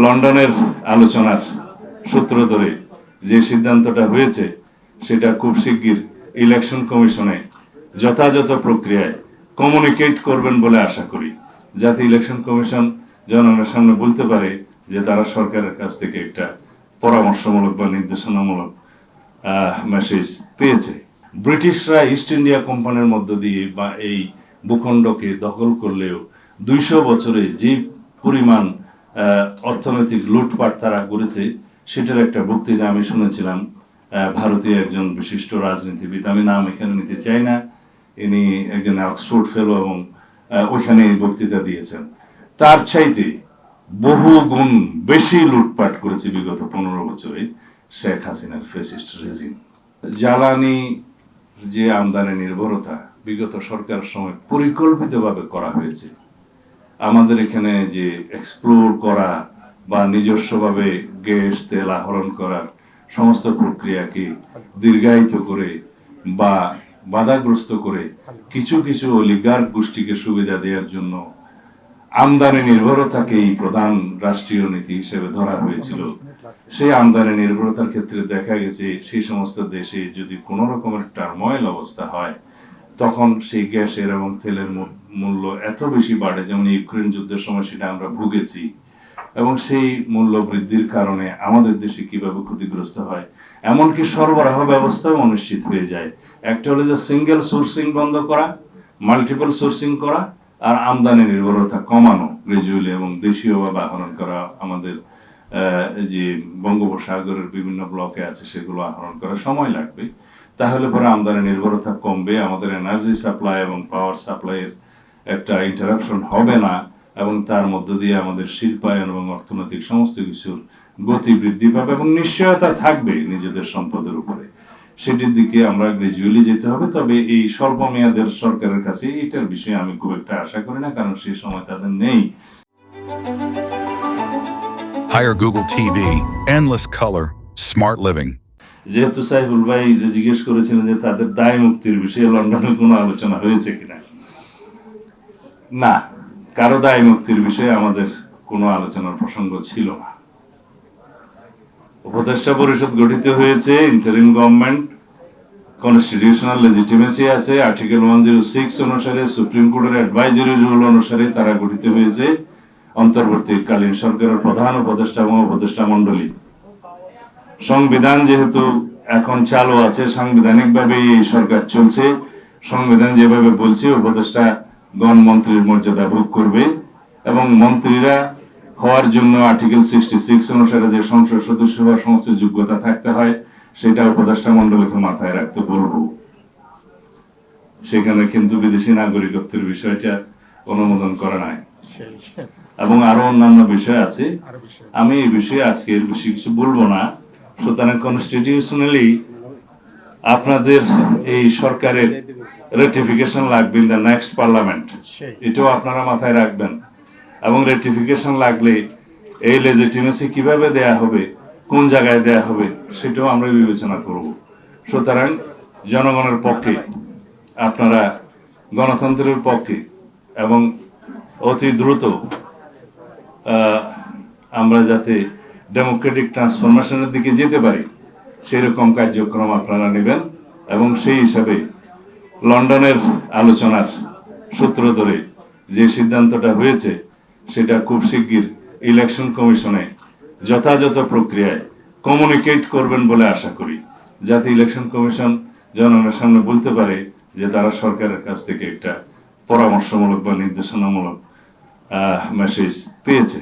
লন্ডনের আলোচনার সূত্র ধরে যে সিদ্ধান্তটা হয়েছে, সেটা খুব শিগগির ইলেকশন কমিশনে যথাযথ প্রক্রিয়ায় কমিউনিকেট করবেন বলে আশা করি। যাতে ইলেকশন কমিশন জনগণের সামনে বলতে পারে যে তারা সরকারের কাছ থেকে একটা পরামর্শমূলক বা নির্দেশনামূলক মেসেজ পেয়েছে। ব্রিটিশরা ইস্ট ইন্ডিয়া কোম্পানির মধ্য দিয়ে বা এই ভূখণ্ডকে দখল করলেও দুইশো বছরে যে পরিমাণ অর্থনৈতিক লুটপাট তারা করেছে, সেটার একটা বক্তৃতা আমি শুনেছিলাম। ভারতীয় একজন বিশিষ্ট রাজনীতিবিদ, আমি নাম এখানে নিতে চাই না, ইনি একজন অক্সফোর্ড ফেলো এবং ওইখানে বক্তৃতা দিয়েছেন। তার চাইতে বহু গুণ বেশি লুটপাট করেছে বিগত পনেরো বছরে শেখ হাসিনার ফেসিস্ট রেজিম। জ্বালানি যে আমদানি নির্ভরতা বিগত সরকারের সময় পরিকল্পিতভাবে করা হয়েছে আমাদের এখানে যে এক্সপ্লোর করা বা নিজস্বভাবে গ্যাস, তেল আহরণ করার সমস্ত প্রক্রিয়াকে দীর্ঘায়িত করে বা বাধাগ্রস্ত করে কিছু কিছু অলিগার গোষ্ঠীকে সুবিধা দেওয়ার জন্য আমদানি নির্ভরতাকেই প্রধান রাষ্ট্রীয় নীতি হিসেবে ধরা হয়েছিল। সেই আমদানি নির্ভরতার ক্ষেত্রে দেখা গেছে সেই সমস্ত দেশে যদি কোনো রকমের টার্ময়েল অবস্থা হয়, তখন সেই গ্যাসের এবং তেলের মূ- মূল্য এত বেশি বাড়ে, যেমন ইউক্রেন যুদ্ধের সময় সেটা আমরা ভুগেছি। এবং সেই মূল্য বৃদ্ধির কারণে আমাদের দেশে কীভাবে ক্ষতিগ্রস্ত হয়, এমনকি সরবরাহ ব্যবস্থাও অনিশ্চিত হয়ে যায়। একটা হলো যে সিঙ্গেল সোর্সিং বন্ধ করা মাল্টিপল সোর্সিং করা, আর আমদানি নির্ভরতা কমানো, গ্রাজুয়ালি এবং দেশীয়ভাবে আহরণ করা, আমাদের যে বঙ্গোপসাগরের বিভিন্ন ব্লকে আছে সেগুলো আহরণ করা সময় লাগবে। তাহলে পরে আমদানি নির্ভরতা কমবে, আমাদের এনার্জি সাপ্লাই এবং পাওয়ার সাপ্লাইয়ের একটা ইন্টারাপশন হবে না এবং তার মধ্য দিয়ে আমাদের শিল্পায়ন এবং অর্থনৈতিক সমস্ত কিছুর গতি বৃদ্ধি পাবে এবং নিশ্চয়তা থাকবে নিজেদের সম্পদের উপরে। সেটির দিকে আমরা গ্রাজুয়ালি যেতে হবে তবে এই স্বল্প মেয়াদের সরকারের কাছে এটার বিষয়ে আমি খুব একটা আশা করি না কারণ সেই সময় তাদের নেই। Hire Google TV, endless color, smart living. যেহেতু সাইফুল ভাই জিজ্ঞেস করেছিলেন যে তাদের দায় মুক্তির বিষয়ে লন্ডনে কোনো আলোচনা হয়েছে কিনা। না, কারও দায় মুক্তির বিষয়ে আমাদের কোনো আলোচনার প্রসঙ্গ ছিল না। উপদেষ্টা পরিষদ গঠিত হয়েছে ইন্টারিম গভর্নমেন্ট কনস্টিটিউশনাল লেজিটিমেসি আছে আর্টিকেল ওয়ান জিরো সিক্স অনুসারে সুপ্রিম কোর্টের অ্যাডভাইজারি রুল অনুসারে তারা গঠিত হয়েছে, অন্তর্বর্তীকালীন সরকারের প্রধান উপদেষ্টা এবং উপদেষ্টা মন্ডলী সংবিধান যেহেতু এখন চালু আছে সাংবিধানিকভাবে এই সরকার চলছে, সংবিধান যেভাবে বলছে, উপদেষ্টা গণমন্ত্রীর মর্যাদা ভোগ করবে এবং মন্ত্রীরা হওয়ার জন্য আর্টিকেল সিক্সটি সিক্স অনুসারে যে সংসদ সদস্য হওয়ার সমস্ত যোগ্যতা থাকতে হয় সেটা উপদেষ্টা মন্ডলীকে মাথায় রাখতে বলব। সেখানে কিন্তু বিদেশি নাগরিকত্বের বিষয়টা অনুমোদন করা নাই। এবং আরও অন্যান্য বিষয় আছে। আমি এই বিষয়ে আজকে এর বেশি কিছু বলব না। সুতরাং কনস্টিটিউশনালি আপনাদের এই সরকারের রেটিফিকেশন লাগবে ইন দ্য নেক্সট পার্লামেন্ট এটাও আপনারা মাথায় রাখবেন। এবং রেটিফিকেশন লাগলে এই লেজিটিমেসি কীভাবে দেয়া হবে কোন জায়গায় দেয়া হবে সেটাও আমরা বিবেচনা করব। সুতরাং জনগণের পক্ষে আপনারা গণতন্ত্রের পক্ষে এবং অতি দ্রুত আমরা যাতে ডেমোক্রেটিক ট্রান্সফরমেশনের দিকে যেতে পারি সেরকম কার্যক্রম আপনারা নেবেন এবং সেই হিসাবে লন্ডনের আলোচনার সূত্র ধরে যে সিদ্ধান্তটা হয়েছে, সেটা খুব শিগগির ইলেকশন কমিশনে যথাযথ প্রক্রিয়ায় কমিউনিকেট করবেন বলে আশা করি। যাতে ইলেকশন কমিশন জনগণের সামনে বলতে পারে যে তারা সরকারের কাছ থেকে একটা পরামর্শমূলক বা নির্দেশনামূলক মেসেজ পেয়েছে।